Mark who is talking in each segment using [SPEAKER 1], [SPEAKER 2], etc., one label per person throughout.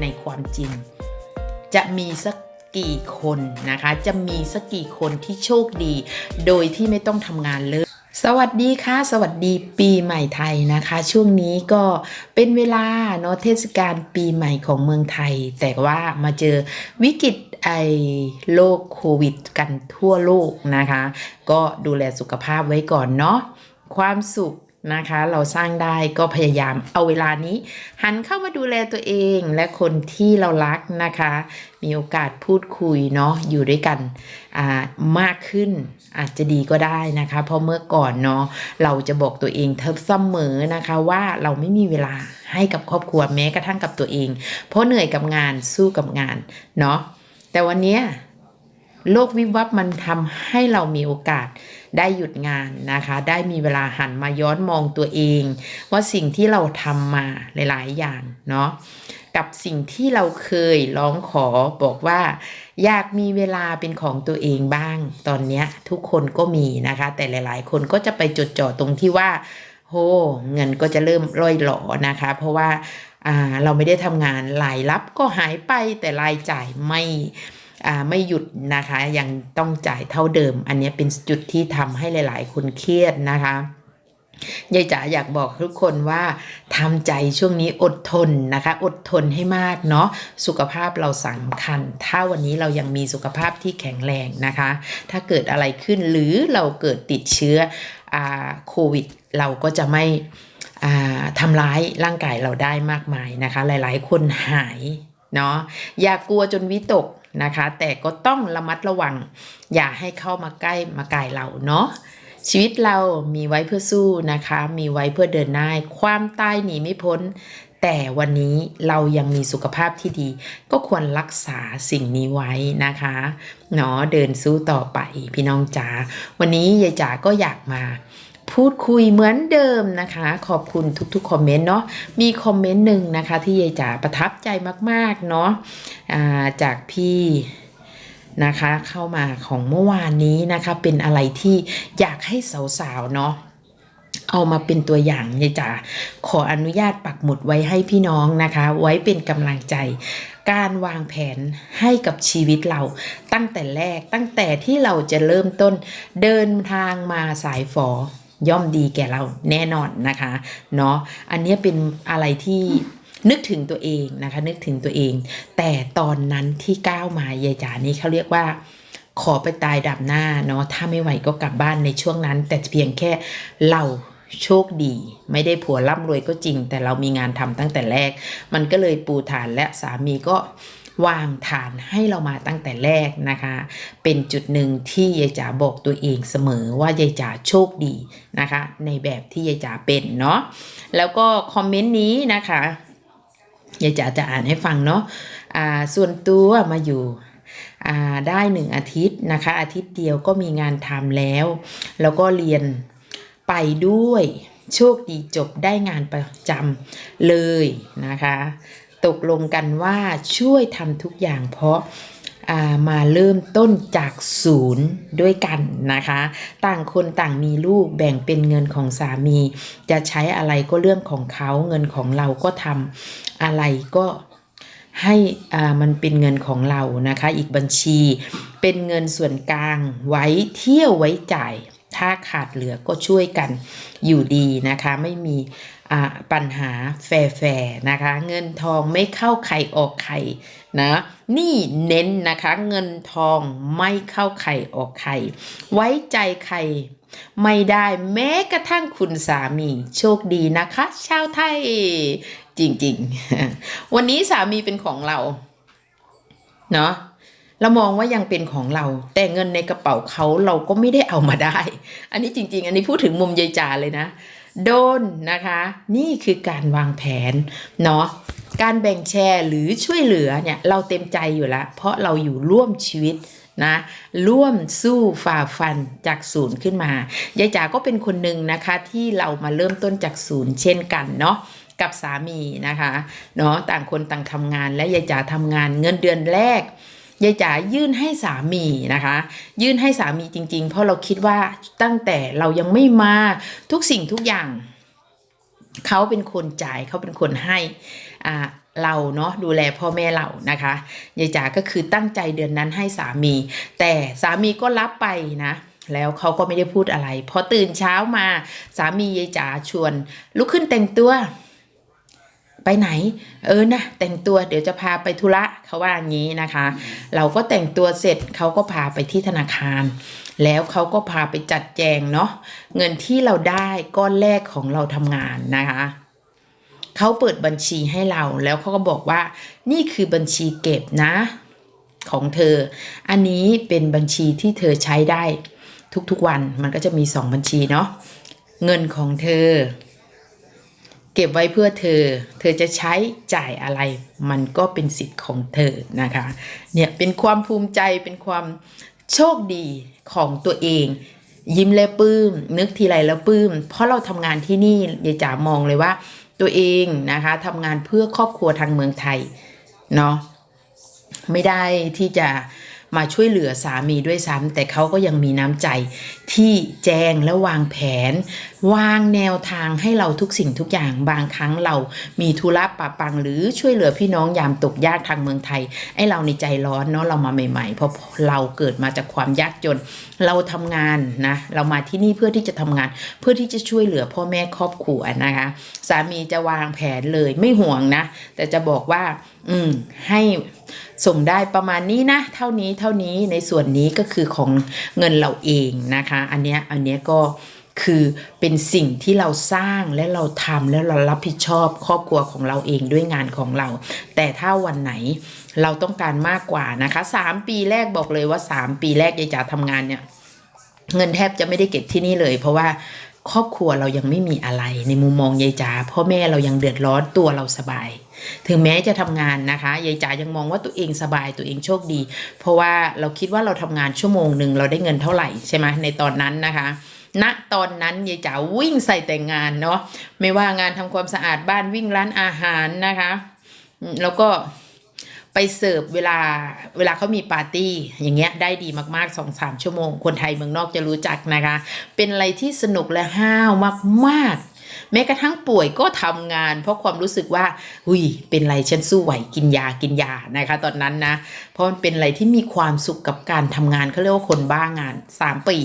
[SPEAKER 1] ในความจริง จะมีสักกี่คนนะคะ จะมีสักกี่คนที่โชคดี โดยที่ไม่ต้องทำงานเลยสวัสดีค่ะ สวัสดีปีใหม่ไทยนะคะ ช่วงนี้ก็เป็นเวลาเนาะเทศกาลปีใหม่ของเมืองไทย แต่ว่ามาเจอวิกฤตไอโรคโควิด กันทั่วโลกนะคะ ก็ดูแลสุขภาพไว้ก่อนเนาะความสุข นะคะ เราสร้างได้ก็พยายามเอาเวลานี้ หันเข้ามาดูแลตัวเองและคนที่เรารักนะคะ มีโอกาสพูดคุยเนาะอยู่ด้วยกันอ่ามากขึ้นอาจจะดีก็ได้นะคะ เพราะเมื่อก่อนเนาะเราจะบอกตัวเองเสมอนะคะว่าเราไม่มีเวลาให้กับครอบครัวแม้กระทั่งกับตัวเอง เพราะเหนื่อยกับงานสู้กับงานเนาะแต่วันนี้ โลกวิวัฒน์มันทำให้เรามีโอกาสได้หยุดงานนะคะ ได้มีเวลาหันมาย้อนมองตัวเอง ว่าสิ่งที่เราทำมาหลาย ๆ อย่างเนาะกับสิ่งที่เราเคยร้องขอบอกว่า อยากมีเวลาเป็นของตัวเองบ้าง ตอนนี้ทุกคนก็มีนะคะ แต่หลาย ๆ คนก็จะไปจดจ่อตรงที่ว่าโหเงินก็จะเริ่มร่อยหลอนะคะ เพราะว่าาเราไม่ได้ทำงานรายรับก็หายไปแต่รายจ่ายไม่ ไม่หยุดนะคะยังต้องจ่ายเท่าเดิม อันนี้เป็นจุดที่ทำให้หลาย ๆ คนเครียดนะคะยายจ๋าอยากบอกทุกคนว่าทำใจช่วงนี้อดทนนะคะ อดทนให้มากเนาะสุขภาพเราสำคัญ ถ้าวันนี้เรายังมีสุขภาพที่แข็งแรงนะคะ ถ้าเกิดอะไรขึ้นหรือเราเกิดติดเชื้ออาโควิด เราก็จะไม่อ่าทำร้ายร่างกายเราได้มากมายนะคะ หลายๆ คนหาย เนาะอย่ากลัวจนวิตกนะคะ แต่ก็ต้องระมัดระวัง อย่าให้เข้ามาใกล้มากายเราเนาะชีวิตเรามีไว้เพื่อสู้นะคะ มีไว้เพื่อเดินหน้าความตายหนีไม่พ้น แต่วันนี้เรายังมีสุขภาพที่ดี ก็ควรรักษาสิ่งนี้ไว้นะคะเนาะเดินสู้ต่อไปพี่น้องจ๋าวันนี้ยายจ๋าก็อยากมา พูดคุยเหมือนเดิมนะคะ ขอบคุณทุกๆคอมเมนต์เนาะมีคอมเมนต์หนึ่งนะคะที่ยายจ๋าประทับใจมากๆเนาะอ่าจากพี่นะคะเข้ามาของเมื่อวานนี้นะคะ เป็นอะไรที่อยากให้สาวๆเนาะเอามาเป็นตัวอย่างยายจ๋าขออนุญาตปักหมุดไว้ให้พี่น้องนะคะ ไว้เป็นกำลังใจ การวางแผนให้กับชีวิตเรา ตั้งแต่แรกตั้งแต่ที่เราจะเริ่มต้นเดินทางมาสายฝอ ย่อมดีแก่เราแน่นอนนะคะเนาะอันนี้เป็นอะไรที่นึกถึงตัวเองนะคะ นึกถึงตัวเอง แต่ตอนนั้นที่ก้าวมายายจ๋านี่เขาเรียกว่า ขอไปตายดับหน้าเนาะถ้าไม่ไหวก็กลับบ้านในช่วงนั้น แต่เพียงแค่เราโชคดี ไม่ได้ผัวร่ำรวยก็จริง แต่เรามีงานทำตั้งแต่แรก มันก็เลยปูฐานและสามีก็ วางฐานให้เรามาตั้งแต่แรกนะคะ เป็นจุดหนึ่งที่ยายจ๋าบอกตัวเองเสมอว่ายายจ๋าโชคดีนะคะ ในแบบที่ยายจ๋าเป็นเนาะแล้วก็คอมเมนต์นี้นะคะยายจ๋าจะอ่านให้ฟังเนาะอ่าส่วนตัวมาอยู่อ่าได้หนึ่งอาทิตย์นะคะ อาทิตย์เดียวก็มีงานทำแล้ว แล้วก็เรียนไปด้วยโชคดีจบได้งานประจำเลยนะคะ ตกลงกันว่าช่วยทำทุกอย่างเพราะามาเริ่มต้นจากศูนย์ด้วยกันนะคะ ต่างคนต่างมีลูกแบ่งเป็นเงินของสามี จะใช้อะไรก็เรื่องของเขาเงินของเราก็ทำอะไรก็ให้มันเป็นเงินของเรานะคะ อีกบัญชีเป็นเงินส่วนกลางไว้เที่ยวไว้จ่าย ถ้าขาดเหลือก็ช่วยกันอยู่ดีนะคะ ไม่มี ปัญหาแฟร์ๆนะคะ เงินทองไม่เข้าใครออกใครนะนี่เน้นนะคะเงินทองไม่เข้าใครออกใคร ไว้ใจใครไม่ได้แม้กระทั่งคุณสามีโชคดีนะคะ ชาวไทยจริงๆ วันนี้สามีเป็นของเราเนาะเรามองว่ายังเป็นของเรา แต่เงินในกระเป๋าเขาเราก็ไม่ได้เอามาได้ อันนี้จริง ๆ อันนี้พูดถึงมุมยายจาเลยนะ โดนนะคะ นี่คือการวางแผนเนาะการแบ่งแชร์หรือช่วยเหลือเนี่ยเราเต็มใจอยู่แล้ว เพราะเราอยู่ร่วมชีวิตนะร่วมสู้ฝ่าฟันจากศูนย์ขึ้นมายายจ๋าก็เป็นคนหนึ่งนะคะที่เรามาเริ่มต้นจากศูนย์เช่นกันเนาะกับสามีนะคะเนาะต่างคนต่างทำงานและยายจ๋าทำงานเงินเดือนแรก ยายจ๋ายื่นให้สามีนะคะ ยื่นให้สามีจริง ๆ เพราะเราคิดว่าตั้งแต่เรายังไม่มาทุกสิ่งทุกอย่างเขาเป็นคนจ่ายเขาเป็นคนให้อ่าเราเนาะดูแลพ่อแม่เรานะคะยายจ๋าก็คือตั้งใจเดือนนั้นให้สามี แต่สามีก็รับไปนะ แล้วเขาก็ไม่ได้พูดอะไรพอตื่นเช้ามาสามียายจ๋าชวนลุกขึ้นแต่งตัว ไปไหน เออนะแต่งตัวเดี๋ยวจะพาไปธุระเขาว่าอย่างนี้นะคะ เราก็แต่งตัวเสร็จเขาก็พาไปที่ธนาคาร แล้วเขาก็พาไปจัดแจงเนาะเงินที่เราได้ก้อนแรกของเราทำงานนะคะเขาเปิดบัญชีให้เราแล้วเขาก็บอกว่า นี่คือบัญชีเก็บนะ ของเธอ อันนี้เป็นบัญชีที่เธอใช้ได้ ทุกๆวันมันก็จะมีสองบัญชีเนาะเงินของเธอ เก็บไว้เพื่อเธอ เธอจะใช้จ่ายอะไร มันก็เป็นสิทธิ์ของเธอนะคะ เนี่ยเป็นความภูมิใจเป็นความโชคดีของตัวเอง ยิ้มและปลื้ม นึกทีไรแล้วปลื้ม เพราะเราทำงานที่นี่ยายจ๋ามองเลยว่า ตัวเองนะคะทำงานเพื่อครอบครัวทางเมืองไทยเนาะไม่ได้ที่จะมาช่วยเหลือสามีด้วยซ้ำแต่เขาก็ยังมีน้ำใจที่แจงและวางแผน วางแนวทางให้เราทุกสิ่งทุกอย่างบางครั้งเรามีธุระปะปัง หรือช่วยเหลือพี่น้องยามตกยากทางเมืองไทยไอ้เราในใจร้อนเนาะเรามาใหม่ๆเพราะเราเกิดมาจากความยากจน เราทำงานนะเรามาที่นี่เพื่อที่จะทำงาน เพื่อที่จะช่วยเหลือพ่อแม่ครอบครัวนะคะสามีจะวางแผนเลยไม่ห่วงนะ แต่จะบอกว่า อืมให้ส่งได้ประมาณนี้นะ เท่านี้เท่านี้ในส่วนนี้ก็คือของเงินเราเองนะคะอันเนี้ยอันเนี้ยก็คือเป็นสิ่งที่เราสร้างและเราทำและเรารับผิดชอบครอบครัวของเราเองด้วยงานของเรา แต่ถ้าวันไหนเราต้องการมากกว่านะคะสามปีแรกบอกเลยว่าสามปีแรกยายจ๋าทำงานเนี่ยเงินแทบจะไม่ได้เก็บที่นี่เลย เพราะว่า ครอบครัวเรายังไม่มีอะไร ในมุมมองยายจ๋าพ่อแม่เรายังเดือดร้อนตัวเราสบาย ถึงแม้จะทำงานนะคะยายจ๋ายังมองว่าตัวเองสบายตัวเองโชคดี เพราะว่าเราคิดว่าเราทำงานชั่วโมงหนึ่งเราได้เงินเท่าไหร่ใช่ไหมในตอนนั้นนะคะณตอนนั้นยายจ๋าวิ่งใส่แต่งงานเนาะไม่ว่างานทำความสะอาดบ้านวิ่งร้านอาหารนะคะ แล้วก็ ไปเสิร์ฟเวลาเวลาเขามีปาร์ตี้ อย่างเงี้ยได้ดีมากๆสองสามชั่วโมง คนไทยเมืองนอกจะรู้จักนะคะ เป็นอะไรที่สนุกและห้าวมากๆ แม้กระทั่งป่วยก็ทำงาน เพราะความรู้สึกว่าอุ้ยเป็นไรฉันสู้ไหวกินยากินยานะคะ ตอนนั้นนะ เพราะมันเป็นอะไรที่มีความสุขกับการทำงานเขาเรียกว่าคนบ้างานสามปี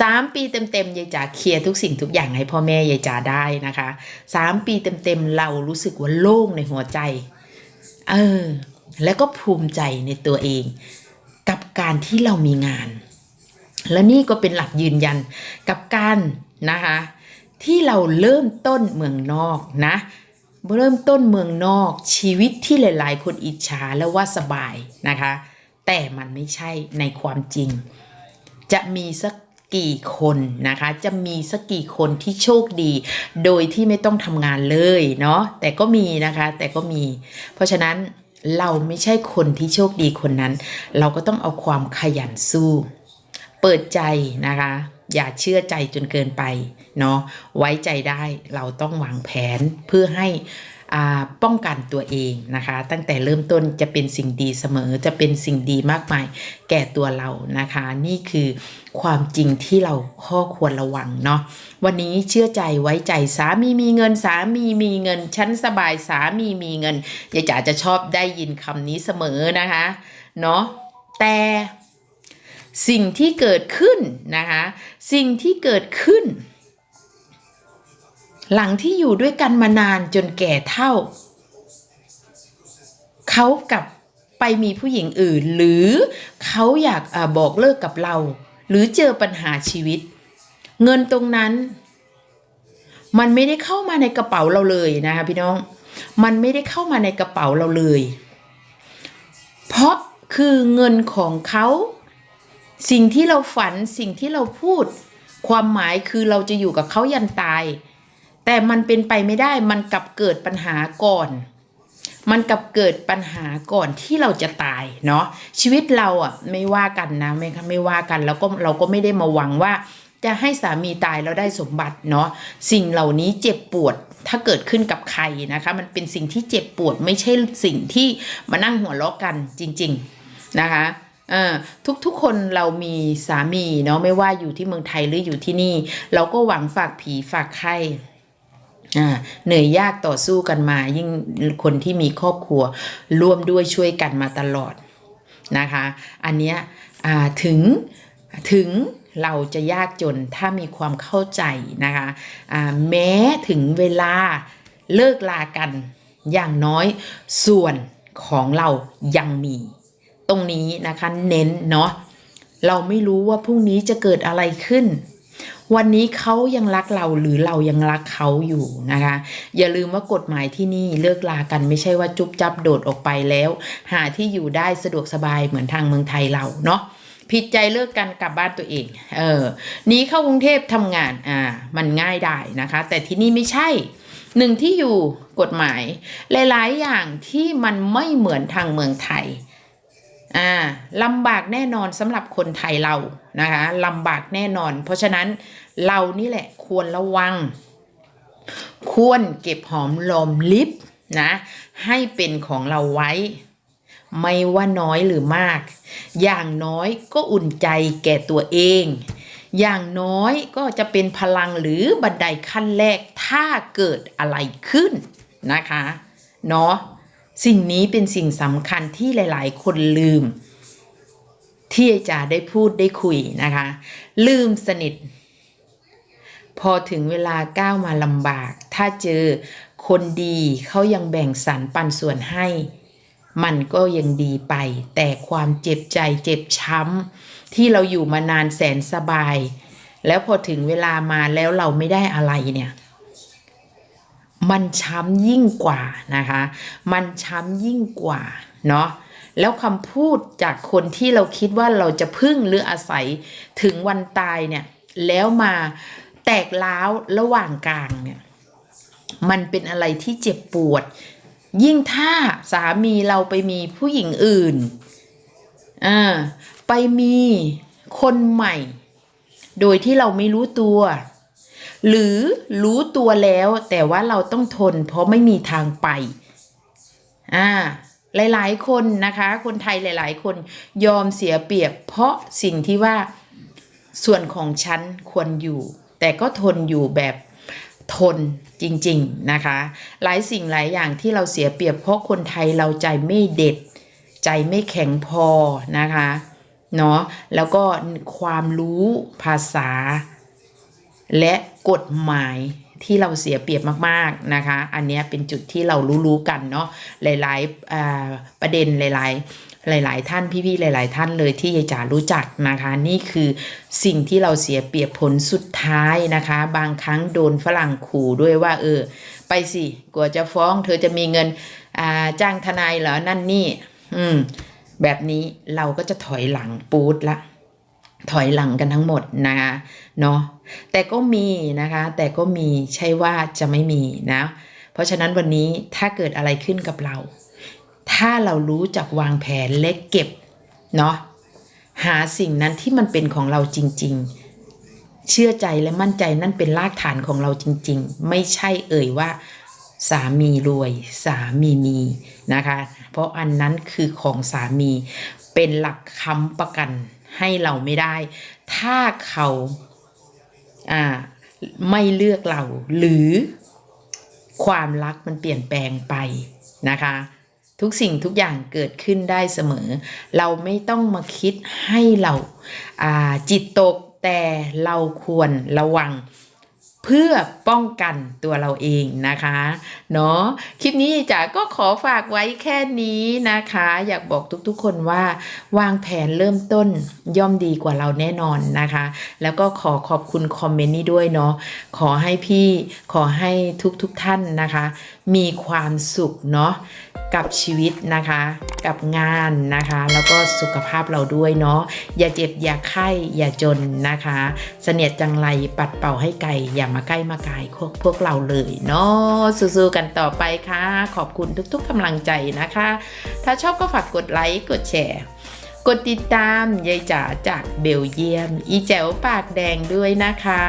[SPEAKER 1] สามปีเต็มๆยายจ๋าเคลียร์ทุกสิ่งทุกอย่างให้พ่อแม่ยายจ๋าได้นะคะสามปีเต็มๆเรารู้สึกว่าโล่งในหัวใจ เออ แล้วก็ภูมิใจในตัวเอง กับการที่เรามีงาน และนี่ก็เป็นหลักยืนยันกับการนะคะที่เราเริ่มต้นเมืองนอกนะเริ่มต้นเมืองนอกชีวิตที่หลาย ๆ คนอิจฉาแล้วว่าสบายนะคะ แต่มันไม่ใช่ในความจริง จะมีสักกี่คนนะคะ จะมีสักกี่คนที่โชคดี โดยที่ไม่ต้องทำงานเลยเนาะแต่ก็มีนะคะแต่ก็มี เพราะฉะนั้น เราไม่ใช่คนที่โชคดีคนนั้น เราก็ต้องเอาความขยันสู้ เปิดใจนะคะ อย่าเชื่อใจจนเกินไปเนาะไว้ใจได้เราต้องวางแผนเพื่อให้ ป้องกันตัวเองนะคะ ตั้งแต่เริ่มต้นจะเป็นสิ่งดีเสมอจะเป็นสิ่งดีมากมายแก่ตัวเรานะคะ นี่คือความจริงที่เราข้อควรระวังเนาะวันนี้เชื่อใจไว้ใจสามีมีเงินสามีมีเงินฉันสบายสามีมีเงินยายจ๋าจะชอบได้ยินคำนี้เสมอนะคะเนาะแต่สิ่งที่เกิดขึ้นนะคะ สิ่งที่เกิดขึ้น หลังที่อยู่ด้วยกันมานานจนแก่เท่า เขากลับไปมีผู้หญิงอื่น หรือเขาอยากอบอกเลิกกับเรา หรือเจอปัญหาชีวิต เงินตรงนั้น มันไม่ได้เข้ามาในกระเป๋าเราเลยนะคะพี่น้อง มันไม่ได้เข้ามาในกระเป๋าเราเลย เพราะคือเงินของเขาสิ่งที่เราฝันสิ่งที่เราพูด ความหมายคือเราจะอยู่กับเขายันตาย แต่มันเป็นไปไม่ได้มันกลับเกิดปัญหาก่อน มันกลับเกิดปัญหาก่อนที่เราจะตายเนาะชีวิตเราอะไม่ว่ากันนะไม่ไม่ว่ากันแล้วก็เราก็ไม่ได้มาหวังว่า จะให้สามีตายแล้วได้สมบัติเนาะสิ่งเหล่านี้เจ็บปวดถ้าเกิดขึ้นกับใครนะคะ มันเป็นสิ่งที่เจ็บปวดไม่ใช่สิ่งที่มานั่งหัวเราะกันจริง ๆนะคะเออทุกๆคนเรามีสามีเนาะไม่ว่าอยู่ที่เมืองไทยหรืออยู่ที่นี่ เราก็หวังฝากผีฝากไข้อ่ เหนื่อยยากต่อสู้กันมา ยิ่งคนที่มีครอบครัวร่วมด้วยช่วยกันมาตลอดนะคะ อันเนี้ยถึงถึงเราจะยากจนถ้ามีความเข้าใจนะคะอ่าแม้ถึงเวลาเลิกลากันอย่างน้อยส่วนของเรายังมี ตรงนี้นะคะเน้นเนาะเราไม่รู้ว่าพรุ่งนี้จะเกิดอะไรขึ้น วันนี้เขายังรักเราหรือเรายังรักเขาอยู่นะคะ อย่าลืมว่ากฎหมายที่นี่เลิกลากันไม่ใช่ว่าจุบจับโดดออกไปแล้ว หาที่อยู่ได้สะดวกสบายเหมือนทางเมืองไทยเราเนาะผิดใจเลิกกันกลับบ้านตัวเอง เออหนีเข้ากรุงเทพทำงาน อ่า มันง่ายได้นะคะ แต่ที่นี่ไม่ใช่ หนึ่งที่อยู่กฎหมาย หลาย ๆ อย่างที่มันไม่เหมือนทางเมืองไทย อ่าลำบากแน่นอนสำหรับคนไทยเรานะคะลำบากแน่นอน เพราะฉะนั้นเรานี่แหละควรระวัง ควรเก็บหอมรอมริบนะให้เป็นของเราไว้ ไม่ว่าน้อยหรือมาก อย่างน้อยก็อุ่นใจแก่ตัวเอง อย่างน้อยก็จะเป็นพลังหรือบันไดขั้นแรกถ้าเกิดอะไรขึ้นนะคะ เนาะ สิ่งนี้เป็นสิ่งสำคัญที่หลาย ๆ คนลืม ที่อาจารย์ได้พูดได้คุยนะคะ ลืมสนิท พอถึงเวลาก้าวมาลำบาก ถ้าเจอคนดีเขายังแบ่งสรรปันส่วนให้ มันก็ยังดีไป แต่ความเจ็บใจเจ็บช้ำที่เราอยู่มานานแสนสบาย แล้วพอถึงเวลามาแล้วเราไม่ได้อะไรเนี่ย มันช้ำยิ่งกว่านะคะ มันช้ำยิ่งกว่าเนาะแล้วคำพูดจากคนที่เราคิดว่าเราจะพึ่งหรืออาศัยถึงวันตายเนี่ย แล้วมาแตกล้าวระหว่างกลางเนี่ย มันเป็นอะไรที่เจ็บปวด ยิ่งถ้าสามีเราไปมีผู้หญิงอื่นอ่าไปมีคนใหม่ โดยที่เราไม่รู้ตัว หรือรู้ตัวแล้วแต่ว่าเราต้องทนเพราะไม่มีทางไป อ่า หลาย ๆ คนนะคะ คนไทยหลาย ๆ คนยอมเสียเปรียบ เพราะสิ่งที่ว่าส่วนของฉันควรอยู่ แต่ก็ทนอยู่แบบทนจริง ๆ นะคะ หลายสิ่งหลายอย่างที่เราเสียเปรียบ เพราะคนไทยเราใจไม่เด็ด ใจไม่แข็งพอนะคะเนาะแล้วก็ความรู้ภาษา และกฎหมายที่เราเสียเปรียบมากๆนะคะ อันนี้เป็นจุดที่เรารู้ๆกันเนาะหลายๆประเด็นหลายๆหลาย ๆ ท่านพี่ๆหลาย ๆ ท่านเลยที่ยายจ๋ารู้จักนะคะ นี่คือสิ่งที่เราเสียเปรียบผลสุดท้ายนะคะ บางครั้งโดนฝรั่งขู่ด้วยว่า เออ ไปสิกลัวจะฟ้อง เธอจะมีเงินจ้างทนายเหรอนั่นนี่ อืม แบบนี้เราก็จะถอยหลังปูดละ ถอยหลังกันทั้งหมดนะคะเนาะแต่ก็มีนะคะ แต่ก็มีใช่ว่าจะไม่มีนะ เพราะฉะนั้นวันนี้ถ้าเกิดอะไรขึ้นกับเรา ถ้าเรารู้จักวางแผนและเก็บเนาะหาสิ่งนั้นที่มันเป็นของเราจริง ๆ เชื่อใจและมั่นใจนั่นเป็นรากฐานของเราจริง ๆ ไม่ใช่เอ่ยว่าสามีรวย สามีมีนะคะ เพราะอันนั้นคือของสามีเป็นหลักค้ำประกัน ให้เราไม่ได้ ถ้าเขาอ่าไม่เลือกเราหรือความรักมันเปลี่ยนแปลงไปนะคะ ทุกสิ่งทุกอย่างเกิดขึ้นได้เสมอ เราไม่ต้องมาคิดให้เราอ่าจิตตกแต่เราควรระวัง เพื่อป้องกันตัวเราเองนะคะเนาะคลิปนี้จ๋าก็ขอฝากไว้แค่นี้นะคะ อยากบอกทุกๆคนว่าวางแผนเริ่มต้นย่อมดีกว่าเราแน่นอนนะคะ แล้วก็ขอขอบคุณคอมเมนต์นี้ด้วยเนาะขอให้พี่ขอให้ทุกๆทท่านนะคะ มีความสุขเนาะกับชีวิตนะคะ กับงานนะคะ แล้วก็สุขภาพเราด้วยเนาะอย่าเจ็บอย่าไข้อย่าจนนะคะ เสนียดจังไรปัดเป่าให้ไกลอย่ามาใกล้มาไกลพวกพวกเราเลยเนาะสู้ๆกันต่อไปค่ะ ขอบคุณทุกๆกำลังใจนะคะ ถ้าชอบก็ฝากกดไลค์กดแชร์กดติดตามยายจ๋าจากเบลเยียม อีแจ๋วปากแดงด้วยนะคะ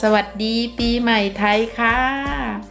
[SPEAKER 1] สวัสดีปีใหม่ไทยค่ะ